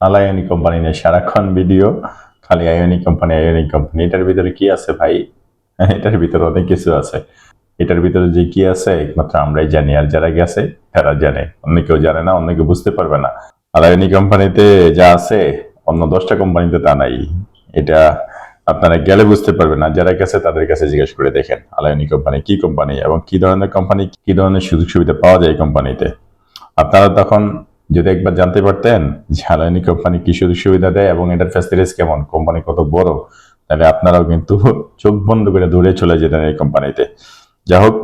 আলায়নি company নিয়ে সারাক্ষণ video, খালি আয়নি কোম্পানি আয়নি কোম্পানি এটার ভিতরে কি আছে ভাই? এটার ভিতরে অনেক কিছু আছে। এটার ভিতরে যে কি আছে, একমাত্র আমরাই জানি আর যারা গেছে, তারা জানে। অন্য কেউ জানে না, অন্য কেউ বুঝতে পারবে না। আলায়নি কোম্পানিতে যা আছে, অন্য দশটা কোম্পানিতে তা নাই। এটা আপনারা গেলে বুঝতে পারবেন না যারা গেছে, তাদের কাছে জিজ্ঞেস করে দেখেন আলায়নি কোম্পানি কি কোম্পানি এবং কি ধরনের কোম্পানি কি ধরনের সুযোগ সুবিধা পাওয়া যায় কোম্পানিতে আপনারা তখন যদি একবার জানতে পারতেন আলায়নি কোম্পানি কি সুযোগ সুবিধা দেয় এবং এটার ফ্যাসিলিটিস কেমন, কোম্পানি কত বড়, তাহলে আপনারাও কিন্তু চোখ বন্ধ করে দূরে চলে যেতেন এই কোম্পানিতে। যাই হোক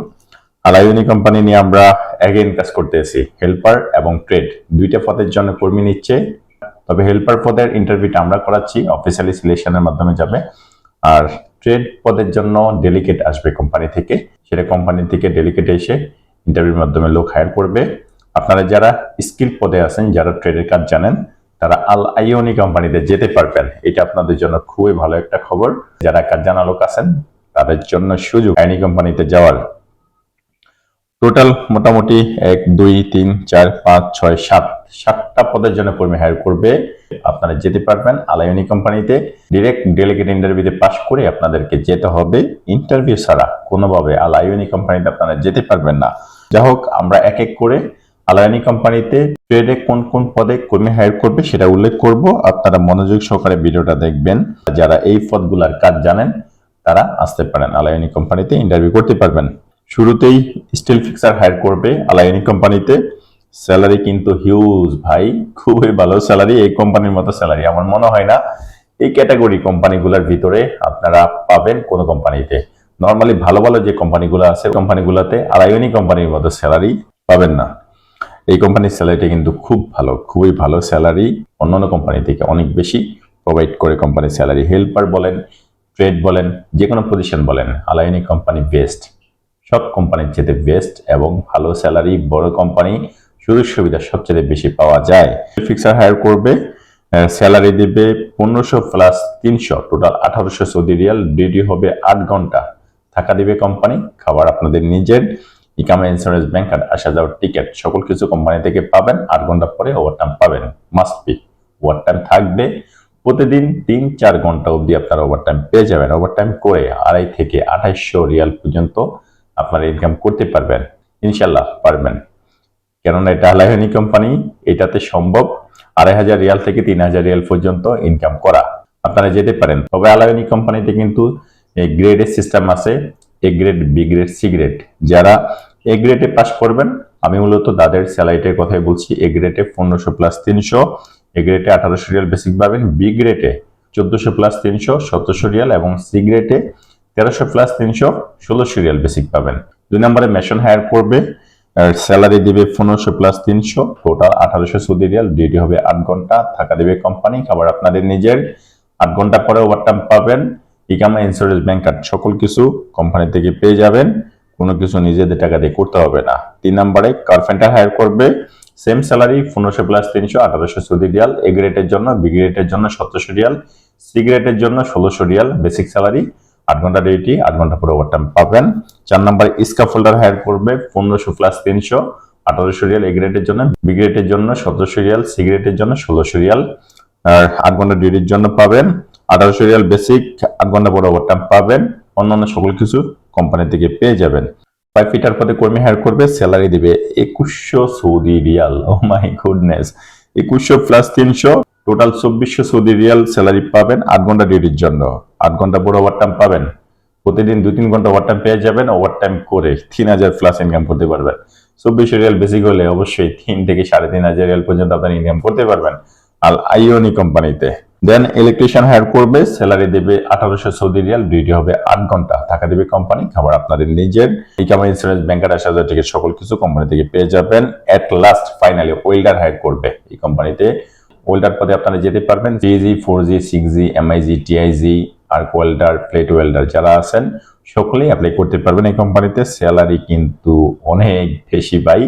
আলাইনি কোম্পানি নিয়ে আমরা অ্যাগেন কাজ করতেছি হেল্পার এবং ট্রেড দুইটা পদের জন্য কর্মী নিচ্ছে। তবে হেল্পার পদের ইন্টারভিউটা আমরা করাচ্ছি অফিসিয়ালি সিলেকশনের মাধ্যমে যাবে। আর ট্রেড পদের জন্য ডেলিকেট আসবে কোম্পানি থেকে। সেটা কোম্পানি থেকে ডেলিকেট এসে ইন্টারভিউর মাধ্যমে লোক হায়ার করবে। আপনারা যারা স্কিল পদে আছেন, যারা ট্রেডের কাজ জানেন, তারা আল আইওনি কোম্পানিতে যেতে পারবেন। এটা আপনাদের জন্য খুবই ভালো একটা খবর। যারা কাজ জানা লোক আছেন, তাদের জন্য সুযোগ। আইনি কোম্পানিতে যাওয়ার টোটাল মোটামুটি এক, দুই, তিন, চার, পাঁচ, ছয়, সাত, সাতটা পদের জন্য কর্মী হায়ার করবে। আপনারা যেতে পারবেন আলায়নি কোম্পানিতে। ডিরেক্ট ডেলিগেট ইন্টারভিউতে পাশ করে আপনাদেরকে যেতে হবে। ইন্টারভিউ ছাড়া কোনোভাবে আলায়নি কোম্পানিতে আপনারা যেতে পারবেন না। যা হোক, আমরা এক এক করে আলায়নি কোম্পানিতে ট্রেডে কোন কোন পদে কর্মী হায়ার করবে সেটা উল্লেখ করব। আপনারা মনোযোগ সহকারে ভিডিওটা দেখবেন। যারা এই পদগুলার কাজ জানেন, তারা আসতে পারেন। আলায়নি কোম্পানিতে ইন্টারভিউ করতে পারবেন। শুরুতেই স্টিল ফিক্সার হায়ার করবে আলায়নি কোম্পানিতে স্যালারি কিন্তু হিউজ ভাই, খুবই ভালো স্যালারি এই কোম্পানির মতো স্যালারি আমার মনে হয় না এই ক্যাটাগরি কোম্পানিগুলোর ভিতরে আপনারা পাবেন কোন কোম্পানিতে নর্মালি ভালো ভালো যে কোম্পানিগুলো আছে কোম্পানিগুলোতে আলায়নি কোম্পানির মতো স্যালারি পাবেন না। এই কোম্পানির স্যালারিটা কিন্তু খুব ভালো, খুবই ভালো স্যালারি অন্যান্য কোম্পানি থেকে অনেক বেশি। প্রোভাইড করে কোম্পানির স্যালারি হেল্পার বলেন ট্রেড বলেন যে কোনো পজিশন বলেন আলাইনি কোম্পানি বেস্ট সব কোম্পানির চেয়ে বেস্ট এবং ভালো স্যালারি বড় কোম্পানি সুযোগ সুবিধা সবচেয়ে বেশি পাওয়া যায়। ফিক্সার হায়ার করবে স্যালারি দেবে পনেরোশো প্লাস তিনশো টোটাল আঠারোশো সৌদি রিয়াল। ডিউটি হবে আট ঘণ্টা। থাকা দিবে কোম্পানি খাবার আপনাদের নিজের। ইকামা ইন্স্যুরেন্স ব্যাংক আর আসা যাওয়ার টিকিট সকল কিছু কোম্পানি থেকে পাবেন, আট ঘণ্টা পরে ওভারটাইম পাবেন। মাস্ট বি ওভারটাইম থাকবে প্রতিদিন তিন, চার ঘণ্টা অবধি আপনারা ওভারটাইম পেয়ে যাবেন। ওভারটাইম করে আড়াই থেকে আঠাইশশো রিয়াল পর্যন্ত আপনারা ইনকাম করতে পারবেন। ইনশাল্লাহ পারবেন। কেননা এটা আলাহনি কোম্পানি, এটাতে সম্ভব আড়াই হাজার রিয়াল থেকে তিন হাজার রিয়াল পর্যন্ত ইনকাম করা। আপনারা যেতে পারেন। তবে আলাহনি কোম্পানিতে কিন্তু গ্রেডের সিস্টেম আছে। A grade B grade C grade যারা এ গ্রেডে পাস করবেন, আমি মূলত তাদের স্যালারিটার কথাই বলছি। এ গ্রেডে পনেরোশো প্লাস তিনশো এ গ্রেডে আঠারোশো রিয়াল বেসিক পাবেন বি গ্রেডে চোদ্দশো প্লাস তিনশো সতেরোশো রিয়াল এবং সি গ্রেডে তেরোশো প্লাস তিনশো, ষোলোশো রিয়াল বেসিক পাবেন। দুই নম্বরে মেশন হায়ার করবে স্যালারি দিবে পনেরোশো প্লাস তিনশো টোটাল আঠারোশো সৌদি রিয়াল ডিউটি হবে আট ঘণ্টা, থাকা দিবে কোম্পানি খাবার আপনাদের নিজের। আট ঘণ্টা পরে ওভারটাইম পাবেন ইকামা ইন্স্যুরেন্স ব্যাংক কার্ড সকল কিছু কোম্পানি থেকে পেয়ে যাবেন। কোনো কিছু নিজেদের টাকা দিয়ে করতে হবে না। তিন নম্বরে কার্পেন্টার হায়ার করবে। সেম স্যালারি পনেরোশো প্লাস তিনশো, আঠারোশো সৌদি রিয়াল। এ গ্রেডের জন্য বি গ্রেডের জন্য সতেরোশো রিয়াল। সি গ্রেডের জন্য ষোলোশো রিয়াল বেসিক স্যালারি আট ঘণ্টা ডিউটি আট ঘণ্টা পরে ওভারটাইম পাবেন। চার নম্বর স্কাফ হোল্ডার হায়ার করবে, পনেরোশো প্লাস তিনশো, আঠারোশো রিয়াল। এ গ্রেডের জন্য বি গ্রেডের জন্য সতেরোশো রিয়াল সি গ্রেডের জন্য ষোলোশো রিয়াল। আর আট ঘণ্টা ডিউটির জন্য পাবেন। আঠারোশো রিয়াল বেসিক আট ঘণ্টা পরে ওভারটাইম পাবেন। অন্যান্য সকল কিছু কোম্পানি থেকে পেয়ে যাবেন। ফাইভ ফিটার পদে কর্মী হায়ার করবে স্যালারি দিবে একুশশো Saudi riyal. Oh my goodness একুশশো প্লাস তিনশো টোটাল চব্বিশশো সৌদি রিয়াল স্যালারি পাবেন আট ঘণ্টা ডিউটির জন্য। আট ঘণ্টা পরে ওভারটাইম পাবেন। প্রতিদিন দু তিন ঘণ্টা ওভারটাইম পেয়ে যাবেন ওভারটাইম করে তিন হাজার প্লাস ইনকাম করতে পারবেন। চব্বিশশো রিয়াল বেসিক হলে অবশ্যই তিন থেকে সাড়ে তিন হাজার রিয়াল পর্যন্ত আপনার ইনকাম করতে পারবেন। আর আইওনি কোম্পানিতে দেন ইলেকট্রিশিয়ান হায়ার করবে স্যালারি দেবে আঠারোশো সৌদি রিয়াল ডিউটি হবে আট ঘণ্টা। টাকা দেবে কোম্পানি খাবার আপনাদের নিজের। এই ইকামা ইন্স্যুরেন্স ব্যাংকের আসা হাজার থেকে সকল কিছু কোম্পানি থেকে পেয়ে যাবেন। At last finally welder hire করবে এই কোম্পানিতে ওয়েল্ডার পদে আপনারা যেতে পারবেন three G four G six G MIG TIG arc welder plate welder যারা আছেন, সকলেই অ্যাপ্লাই করতে পারবেন এই কোম্পানিতে স্যালারি কিন্তু অনেক বেশি বাই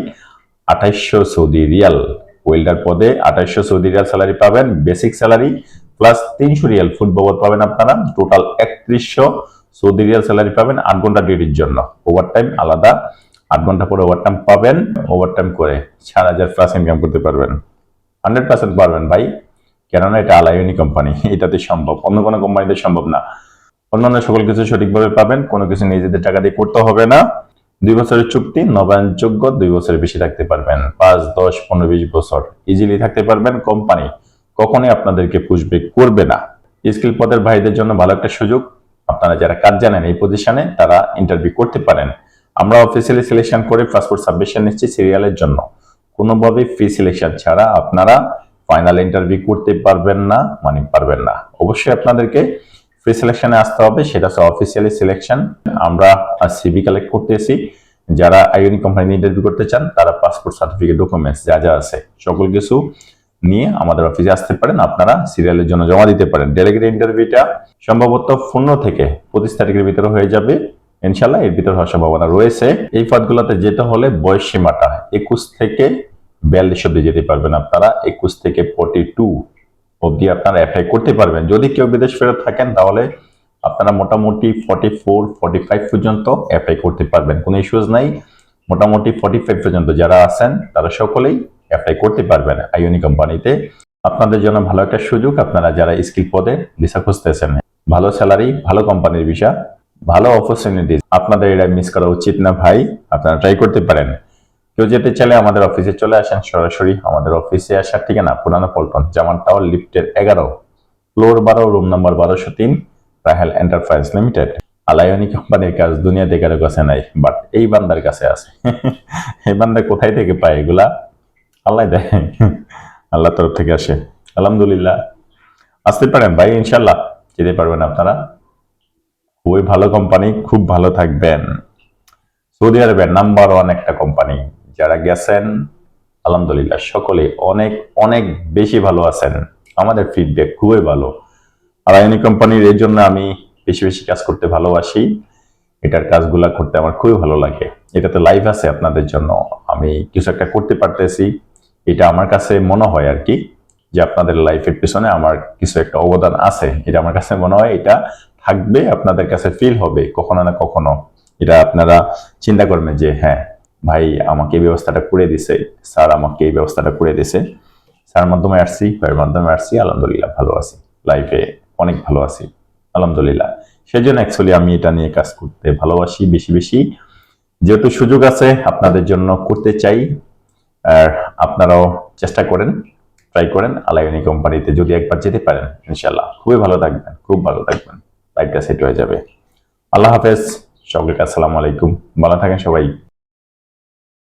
আঠাইশশো সৌদি রিয়াল। ওয়েল্ডার পদে আঠাইশশো সৌদি রিয়াল স্যালারি পাবেন বেসিক স্যালারি প্লাস তিনশো রিয়াল ফুড বাবদ পাবেন আপনারা। টোটাল একত্রিশশো সৌদি রিয়াল স্যালারি পাবেন আট ঘণ্টা ডিউটির জন্য। ওভারটাইম আলাদা। আট ঘণ্টা পরে ওভারটাইম পাবেন। ওভারটাইম করে চার হাজার প্লাস ইনকাম করতে পারবেন। হান্ড্রেড পার্সেন্ট পারবেন ভাই। কেননা এটা আলায়নি কোম্পানি এটাতে সম্ভব। অন্য কোনো কোম্পানিতে সম্ভব না। অন্যান্য সকল কিছু সঠিকভাবে পাবেন। কোনো কিছু নিজেদের টাকা দিয়ে করতে হবে না। দুই বছরের চুক্তি, নবায়নযোগ্য, দুই বছরের বেশি থাকতে পারবেন। পাঁচ, দশ, পনেরো, বিশ বছর ইজিলি থাকতে পারবেন কোম্পানি কখনোই আপনাদেরকে পুষবে করবে না। স্কিল পদের ভাইদের জন্য ভালো একটা সুযোগ। আপনারা যারা কাজ জানেন এই পজিশনে তারা ইন্টারভিউ করতে পারেন। আমরা অফিসিয়ালি সিলেকশন করে পাসপোর্ট সাবমিশন নিচ্ছি সিরিয়ালের জন্য। কোনোভাবে ফ্রি সিলেকশন ছাড়া আপনারা ফাইনাল ইন্টারভিউ করতে পারবেন না মানে পারবেন না। অবশ্যই আপনাদেরকে ফ্রি সিলেকশনে আসতে হবে, সেটা হচ্ছে অফিসিয়ালি সিলেকশন আমরা সিবি কালেক্ট করতেছি। যারা আইওনি কোম্পানি ইন্টারভিউ করতে চান, তারা পাসপোর্ট সার্টিফিকেট ডকুমেন্টস যা যা আছে, সকল কিছু নিয়ে আমাদের অফিসে আসতে পারেন। আপনারা সিরিয়ালের জন্য জমা দিতে পারেন। ডেলিগেট ইন্টারভিউটা সম্ভবত পনেরো থেকে পঁচিশ তারিখের ভিতরে হয়ে যাবে। ইনশাল্লাহ এর ভিতরে হওয়ার সম্ভাবনা রয়েছে। এই পদগুলোতে যেতে হলে বয়স সীমাটা একুশ থেকে বিয়াল্লিশ অব্দি যেতে পারবেন আপনারা। একুশ থেকে ফোর্টি টু অব্দি আপনারা অ্যাপ্লাই করতে পারবেন। যদি কেউ বিদেশ ফেরত থাকেন, তাহলে আপনারা মোটামুটি ফর্টি ফোর ফর্টি ফাইভ পর্যন্ত অ্যাপ্লাই করতে পারবেন। কোনো ইস্যুজ নাই। মোটামুটি ফর্টি ফাইভ পর্যন্ত যারা আছেন, তারা সকলেই অ্যাপ্লাই করতে পারবেন আইওনি কোম্পানিতে। আপনাদের জন্য ভালো একটা সুযোগ আপনারা যারা স্কিল পদে ভিসা খুঁজতেছেন। ভালো স্যালারি ভালো কোম্পানির ভিসা ভালো অপরচুনিটি আপনাদের এটা মিস করা উচিত না ভাই, আপনারা ট্রাই করতে পারেন। কেউ যেতে চাইলে আমাদের অফিসে চলে আসেন সরাসরি। আমাদের অফিসে আসার ঠিকানা পুরানো পল্টন জামান টাওয়ার লিফটের এগারো। ফ্লোর বারো রুম নাম্বার বারোশো তিন, রাহেল এন্টারপ্রাইজ লিমিটেড। আলায়নি কোম্পানির কাজ দুনিয়াতে কারও কাছে নাই বাট এই বান্দার কাছে আছে। এই বান্দা কোথায় থেকে পায় এগুলা? আল্লাহ দেয়। আল্লাহ তরফ থেকে আসে। আলহামদুলিল্লাহ। আসতে পারেন ভাই ইনশাল্লাহ যেতে পারবেন আপনারা। খুবই ভালো কোম্পানি খুব ভালো থাকবেন। সৌদি আরবের নাম্বার ওয়ান একটা কোম্পানি যারা গেছেন, আলহামদুলিল্লাহ, সকলে অনেক অনেক বেশি ভালো আছেন। আমাদের ফিডব্যাক খুবই ভালো। আর আইনি কোম্পানির এর জন্য আমি বেশি বেশি কাজ করতে ভালোবাসি। এটার কাজগুলা করতে আমার খুবই ভালো লাগে। এটাতে লাইভ আছে আপনাদের জন্য। আমি কিছু একটা করতে পারতেছি। এটা আমার কাছে মনে হয় আর কি, যে আপনাদের লাইফের পিছনে আমার কিছু একটা অবদান আছে। এটা আমার কাছে মনে হয় এটা থাকবে, আপনাদের কাছে ফিল হবে, কখনো না কখনো। এটা আপনারা চিন্তা করবেন যে হ্যাঁ ভাই আমাকে এই ব্যবস্থাটা করে দিছে, স্যার আমাকে এই ব্যবস্থাটা করে দিছে। স্যার মাধ্যমে আসছি, ভাইয়ের মাধ্যমে আসছি, আলহামদুলিল্লাহ ভালো আছি। লাইফে অনেক ভালো আছি, আলহামদুলিল্লাহ। সেই জন্য অ্যাকচুয়ালি আমি এটা নিয়ে কাজ করতে ভালোবাসি বেশি বেশি। যেহেতু সুযোগ আছে, আপনাদের জন্য করতে চাই। আর আপনারাও চেষ্টা করেন ট্রাই করেন আলাইনি কোম্পানিতে যদি একবার যেতে পারেন ইনশাল্লাহ খুবই ভালো থাকবেন, খুব ভালো থাকবেন। লাইফটা সেট হয়ে যাবে। আল্লাহ হাফেজ। সকলকে আসসালামু আলাইকুম। ভালো থাকেন সবাই।